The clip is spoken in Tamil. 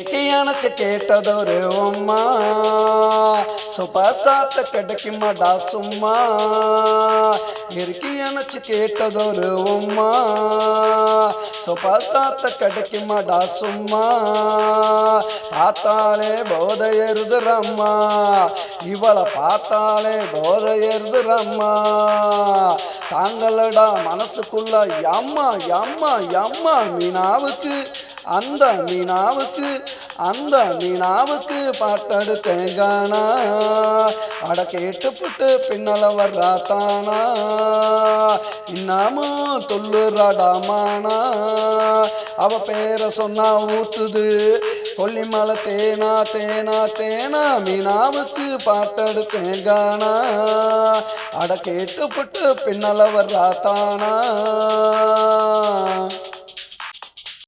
அணைச்சு கேட்டதொரு உம்மா. சூப்பர் ஸ்டார்ட்ட கிடைக்குமாடா சும்மா. இறுக்கி கேட்டதொரு உம்மா. சூப்பர் ஸ்டார்ட்ட கிடைக்குமாடா சும்மா. பார்த்தாலே போதை எருதுறம்மா. இவளை பார்த்தாலே போதை எருதுறம்மா. தாங்களடா மனசுக்குள்ள எம்மா எம்மா எம்மா மீனாவுக்கு அந்த மீனாவுக்கு அந்த மீனாவுக்கு பாட்டெடுத்தேன் தேங்கானா அட கேட்டுப்புட்டு பின்னல வர்றா தானா. இன்னமும் தொல்லுறாடாமானா அவ பேரை சொன்னா ஊத்துது. கொல்லிமலை தேனா தேனா தேனா. மீனாவுக்கு பாட்டாடு தேங்கானா அட கேட்டுப்பட்டு பின்னல வர்றா தானா